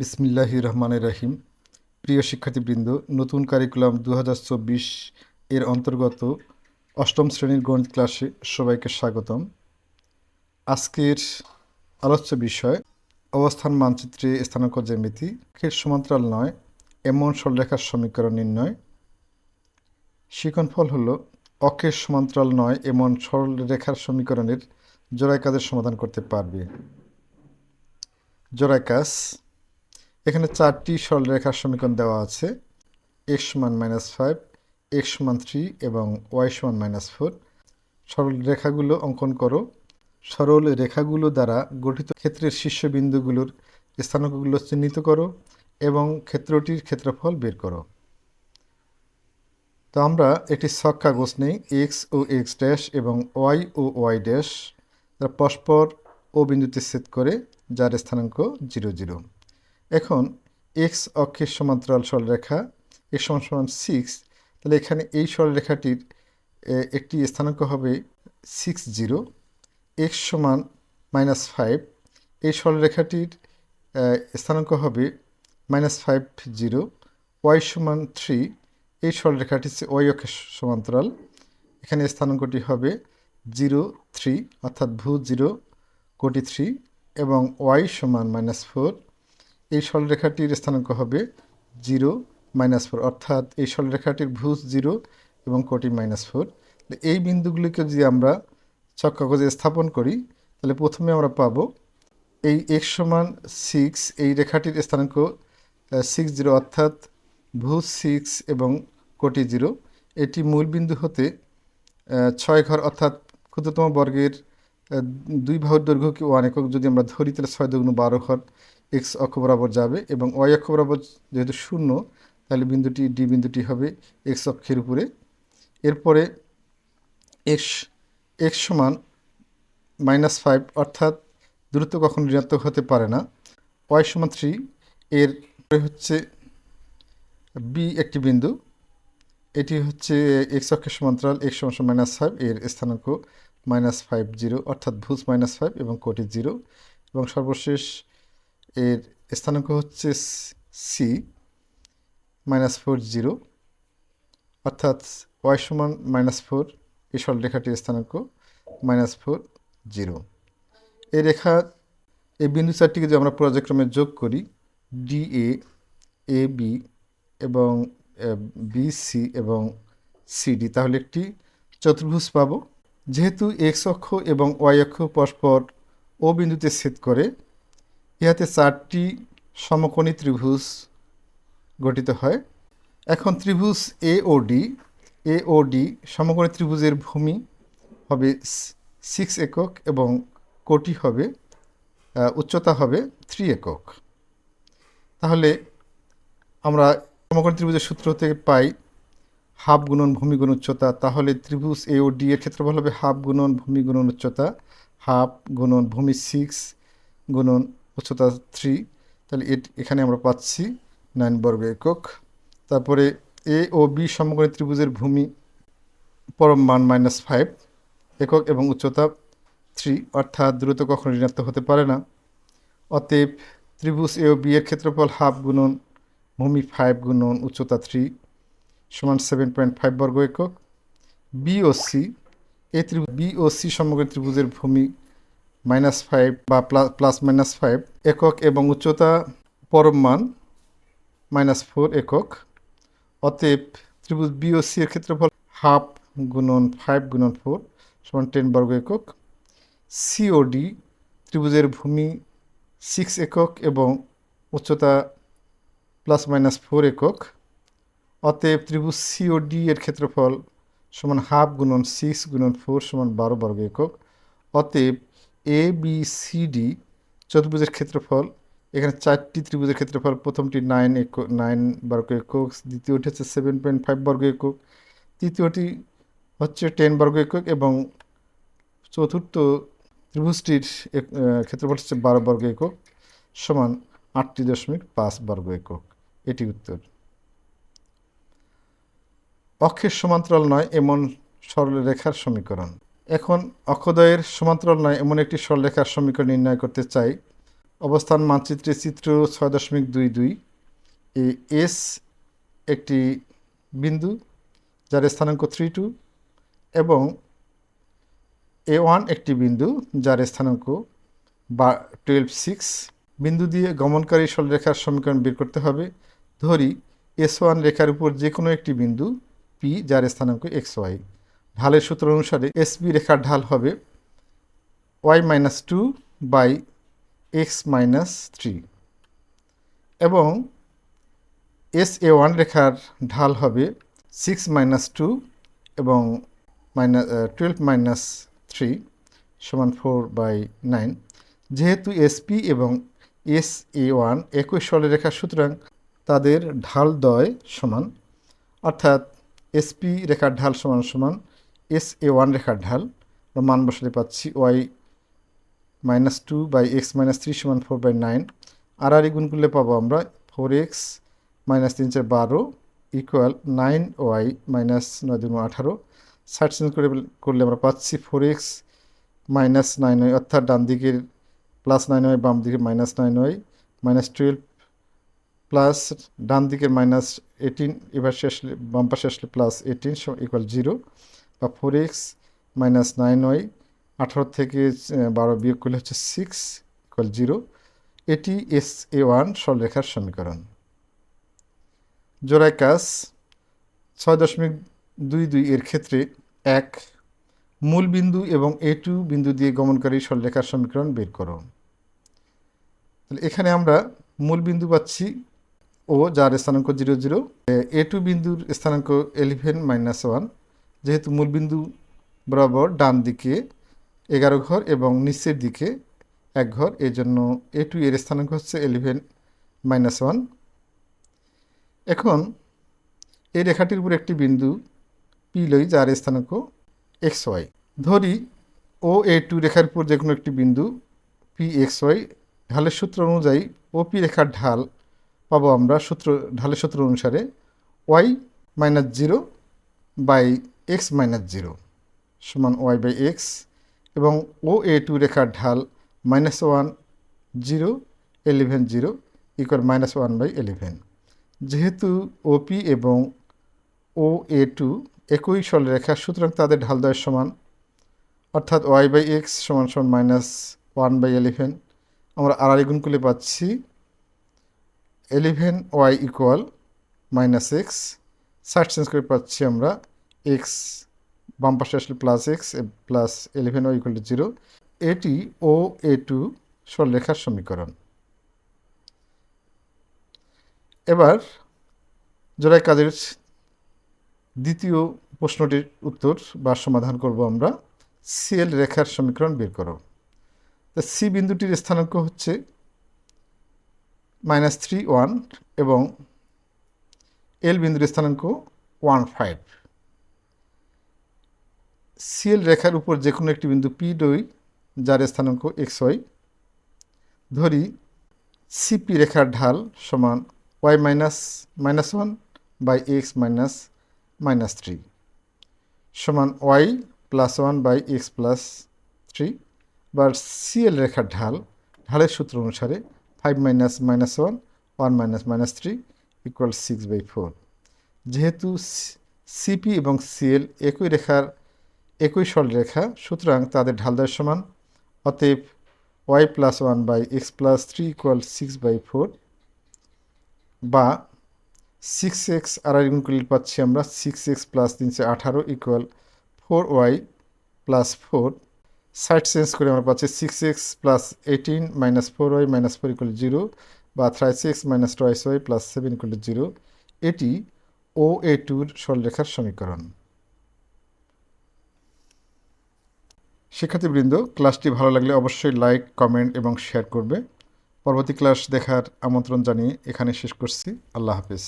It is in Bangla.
বিসমিল্লাহি রহমান রাহিম। প্রিয় শিক্ষার্থীবৃন্দ, নতুন কারিকুলাম দু হাজার চব্বিশ এর অন্তর্গত অষ্টম শ্রেণির গণিত ক্লাসে সবাইকে স্বাগতম। আজকের আলোচ্য বিষয়, অবস্থান মানচিত্রে স্থানাঙ্ক জ্যামিতি এর সমান্তরাল নয়, এমন সরলরেখার সমীকরণ নির্ণয়। শিকনফল হল, অক্ষের সমান্তরাল নয়, এমন সরলরেখার সমীকরণের জোড়ায় কাজের সমাধান করতে পারবে। জোড়ায় কাজ এখানে চারটি সরলরেখার সমীকরণ দেওয়া আছে। এক্স সমান মাইনাস ফাইভ এক্স সমান থ্রি এবং ওয়াই সমান মাইনাস ফোর সরল রেখাগুলো অঙ্কন করো। সরল রেখাগুলো দ্বারা গঠিত ক্ষেত্রের শীর্ষবিন্দুগুলোর স্থানাঙ্কগুলো চিহ্নিত করো এবং ক্ষেত্রটির ক্ষেত্রফল বের করো। তো আমরা একটি ছক কাগজ নেই এক্স ও এক্স ড্যাশ এবং ওয়াই ও ওয়াই ড্যাশ পরস্পর ও বিন্দুতে ছেদ করে যার স্থানাঙ্ক জিরো জিরো এখন এক্স অক্ষের সমান্তরাল সরলরেখা এক্স সমান সমান সিক্স তাহলে এখানে এই সরলরেখাটির একটি স্থানাঙ্ক হবে সিক্স জিরো এক্স সমান মাইনাস ফাইভ এই সরলরেখাটির স্থানাঙ্ক হবে মাইনাস ফাইভ জিরো ওয়াই সমান থ্রি এই সরলরেখাটি হচ্ছে ওয়াই অক্ষের সমান্তরাল, এখানে স্থানাঙ্কটি হবে জিরো থ্রি অর্থাৎ ভূ জিরো কোটি থ্রি এবং ওয়াই সমান মাইনাস ফোর এই সরলরেখাটির স্থানাঙ্ক হবে জিরো মাইনাস ফোর, অর্থাৎ এই সরলরেখাটির ভুজ জিরো এবং কোটি মাইনাস ফোর। এই বিন্দুগুলিকে যদি আমরা ছক কাগজে স্থাপন করি, তাহলে প্রথমে আমরা পাবো এই এক্স সমান সিক্স এই রেখাটির স্থানাঙ্ক সিক্স জিরো অর্থাৎ ভুজ সিক্স এবং কোটি জিরো এটি মূল বিন্দু হতে ছয় ঘর, অর্থাৎ ক্ষুদ্রতম বর্গের দুই বাহুর দৈর্ঘ্যকে ওয়ান একক যদি আমরা ধরি, তাহলে ছয় দুগুণ বারো ঘর। এক্স অক্ষ বরাবর যাবে এবং ওয়াই অক্ষ বরাবর যেহেতু শূন্য, তাহলে বিন্দুটি ডি বিন্দুটি হবে এক্স অক্ষের উপরে। এরপরে এক্স এক্স সমান মাইনাস ফাইভ অর্থাৎ দূরত্ব কখনো ঋণাত্মক হতে পারে না। ওয়াই সমান থ্রি এর হচ্ছে বি একটি বিন্দু। এটি হচ্ছে এক্স অক্ষের সমান্তরাল এক্স সমান মাইনাস ফাইভ এর স্থানাঙ্ক মাইনাস ফাইভ জিরো অর্থাৎ ভুজ মাইনাস ফাইভ এবং কোটি জিরো এবং সর্বশেষ এর স্থানাঙ্ক হচ্ছে সি মাইনাস ফোর জিরো অর্থাৎ ওয়াই সমান মাইনাস ফোর এই সরলরেখাটির স্থানাঙ্ক মাইনাস ফোর জিরো এই রেখা, এই বিন্দু চারটিকে যদি আমরা পর্যায়ক্রমে যোগ করি ডি এ এ বি এবং বি সি এবং সিডি তাহলে একটি চতুর্ভুজ পাবো। যেহেতু এক্স অক্ষ এবং ওয়াই অক্ষ পরস্পর ও বিন্দুতে ছেদ করে ইহাতে চারটি সমকোণী ত্রিভুজ গঠিত হয়। এখন ত্রিভুজ এ ও ডি এ ও ডি সমকোণী ত্রিভুজের ভূমি হবে সিক্স একক এবং কোটি হবে উচ্চতা হবে থ্রি একক। তাহলে আমরা সমকোণী ত্রিভুজের সূত্র থেকে পাই হাফ গুণন ভূমি গুণ উচ্চতা, তাহলে ত্রিভুজ এ ও ডি এর ক্ষেত্রফল হবে হাফ গুণন ভূমি গুণন উচ্চতা, হাফ গুণন ভূমি সিক্স গুণন উচ্চতা থ্রি তাহলে এখানে আমরা পাচ্ছি নাইন বর্গ একক। তারপরে এ ও বি সমকোণী ত্রিভুজের ভূমি পরম মান মাইনাস ফাইভ একক এবং উচ্চতা থ্রি অর্থাৎ দ্রুত কখনো ঋণাত্মক হতে পারে না। অতএব ত্রিভুজ এ ও বি এর ক্ষেত্রফল হাফ গুণন, ভূমি ফাইভ গুণন, উচ্চতা থ্রি সমান সেভেন পয়েন্ট ফাইভ বর্গ একক। বি ও সি এই ত্রিভুজ বি ও সি সমগ্র ত্রিভুজের ভূমি মাইনাস ফাইভ বা প্লাস মাইনাস ফাইভ একক এবং উচ্চতা পরম মান মাইনাস ফোর একক। অতএব ত্রিভুজ বি ও সি এর ক্ষেত্রফল হাফ গুণন ফাইভ গুণন ফোর সমান টেন বর্গ একক। সিওডি ত্রিভুজের ভূমি সিক্স একক এবং উচ্চতা প্লাস মাইনাস ফোর একক। অতএব ত্রিভুজ সিওডি এর ক্ষেত্রফল সমান হাফ গুণন সিক্স গুণন ফোর সমান বারো বর্গ একক। অতএব এ বি সি ডি চতুর্ভুজের ক্ষেত্রফল। এখানে চারটি ত্রিভুজের ক্ষেত্রফল। প্রথমটি নাইন একক নাইন বর্গ একক। দ্বিতীয়টি হচ্ছে সেভেন পয়েন্ট ফাইভ বর্গ একক। তৃতীয়টি হচ্ছে টেন বর্গ একক এবং চতুর্থ ত্রিভুজটির এক- ক্ষেত্রফল হচ্ছে বারো বর্গ একক সমান আটটি দশমিক পাঁচ বর্গ একক। এটি উত্তর। অক্ষের সমান্তরাল নয়, এমন সরলরেখার সমীকরণ। এখন অক্ষদয়ের সমান্তরাল নয় এমন একটি সরলরেখার সমীকরণ নির্ণয় করতে চাই। অবস্থান মানচিত্রে চিত্র ছয় দশমিক দুই দুই। এ এস একটি বিন্দু, যার স্থানাঙ্ক থ্রি টু, এবং এ ওয়ান একটি বিন্দু, যার স্থানাঙ্ক বা টুয়েলভ সিক্স। বিন্দু দিয়ে গমনকারী সরলরেখার সমীকরণ বের করতে হবে। ধরি এস ওয়ান রেখার উপর যে কোনো একটি বিন্দু, পি, যার স্থানাঙ্ক এক্স ওয়াই। ঢালের সূত্র অনুসারে এস বি রেখার ঢাল হবে y minus two by x minus three এবং এস এ ওয়ান রেখার ঢাল হবে সিক্স মাইনাস টু এবং মাইনাস টুয়েলভ মাইনাস থ্রি সমান ফোর বাই নাইন। যেহেতু এসপি এবং এস এ ওয়ান একই সরলরেখা সুতরাং তাদের ঢাল দয় সমান, অর্থাৎ এসপি রেখার ঢাল সমান সমান এস এ ওয়ান রেখার ঢাল। আমরা মান বসাতে পাচ্ছি y minus two by x minus three সমান ফোর বাই নাইন। আর আর গুণ করলে পাবো আমরা ফোর এক্স মাইনাস তিন চার বারো ইকুয়াল নাইন ওয়াই মাইনাস নয় দুগুণ আঠারো। ষাট চেঞ্জ করে করলে আমরা পাচ্ছি four x minus nine y অর্থাৎ ডান দিকের প্লাস নাইন ওয়াই বাম দিকে minus nine y minus twelve plus ডান দিকের মাইনাস এইটিন এবার শেষ বাম পাশে আসলে প্লাস এইটিন ইকুয়াল জিরো বা four x minus nine y আঠারো থেকে বারো বিয়োগ করলে হচ্ছে সিক্স ইকুয়াল জিরো এটি এস এ ওয়ান সরলরেখার সমীকরণ। জোড়ায় কাজ, ছয় দশমিক দুই দুই এর ক্ষেত্রে এক, মূল বিন্দু এবং এ টু বিন্দু দিয়ে গমনকারী সরলরেখার সমীকরণ বের করো। তাহলে এখানে আমরা মূল বিন্দু পাচ্ছি ও, যার স্থানাঙ্ক জিরো জিরো এ টু বিন্দুর স্থানাঙ্ক এলিভেন মাইনাস ওয়ান যেহেতু মূল বিন্দু বরাবর ডান দিকে এগারো ঘর এবং নিচের দিকে এক ঘর এই জন্য এ টু এর স্থানাঙ্ক হচ্ছে এলিভেন মাইনাস ওয়ান এখন এই রেখাটির উপর একটি বিন্দু পি লই যার স্থানাঙ্ক এক্স ওয়াই ধরি ও এ টু রেখার উপর যে কোনো একটি বিন্দু পি এক্স ওয়াই ঢালের সূত্র অনুযায়ী ও পি রেখার ঢাল পাবো আমরা সূত্র, ঢালের সূত্র অনুসারে y minus zero by x minus zero সমান ওয়াই বাই এক্স এবং ও এ টু রেখার ঢাল minus one zero eleven zero equal minus one by eleven. যেহেতু ওপি এবং ও এ টু একই সরলরেখা সুতরাং তাদের ঢাল ঢালদয়ের সমান, অর্থাৎ ওয়াই বাই এক্স সমান সমান মাইনাস ওয়ান বাই এলিভেন। আমরা আড়াই গুণ করলে পাচ্ছি eleven y equal minus x. ষাট চেঞ্জ করে পাচ্ছি আমরা এক্স বাম পাশে আসলে plus x plus eleven y equal two zero এটি ও এ টু সরলরেখার সমীকরণ। এবার জোড়াই কাজের দ্বিতীয় প্রশ্নটির উত্তর বা সমাধান করব আমরা। সিএল রেখার সমীকরণ বের করো। তা সি বিন্দুটির স্থানাঙ্ক হচ্ছে মাইনাস থ্রি ওয়ান এবং এল বিন্দুর স্থানাঙ্ক ওয়ান ফাইভ সিএল রেখার উপর যে কোনো একটি বিন্দু পি ডই যার স্থানাঙ্ক এক্স ওয়াই ধরি সিপি রেখার ঢাল সমান y minus minus one by x minus minus three সমান y plus one by x plus three বা সিএল রেখার ঢাল, ঢালের সূত্র অনুসারে five minus minus one one minus minus three equal six by four যেহেতু সিপি এবং সিএল একই রেখার একই সরলরেখা সুতরাং তাদের ঢালদয়ের সমান অতএব y plus one by x plus three equal six by four বা সিক্স এক্স আর গুণ পাচ্ছি আমরা সিক্স এক্স প্লাস তিনশো আঠারো equal four y plus four side change করে আমরা পাচ্ছি six x plus eighteen minus four y minus four equal zero বা thrice six minus twice y plus seven equal zero এটি ও এ টুর সরলরেখার সমীকরণ। শিক্ষার্থীবৃন্দ, ক্লাসটি ভালো লাগলে অবশ্যই লাইক, কমেন্ট এবং শেয়ার করবে। পরবর্তী ক্লাস দেখার আমন্ত্রণ জানিয়ে এখানে শেষ করছি। আল্লাহ হাফিজ।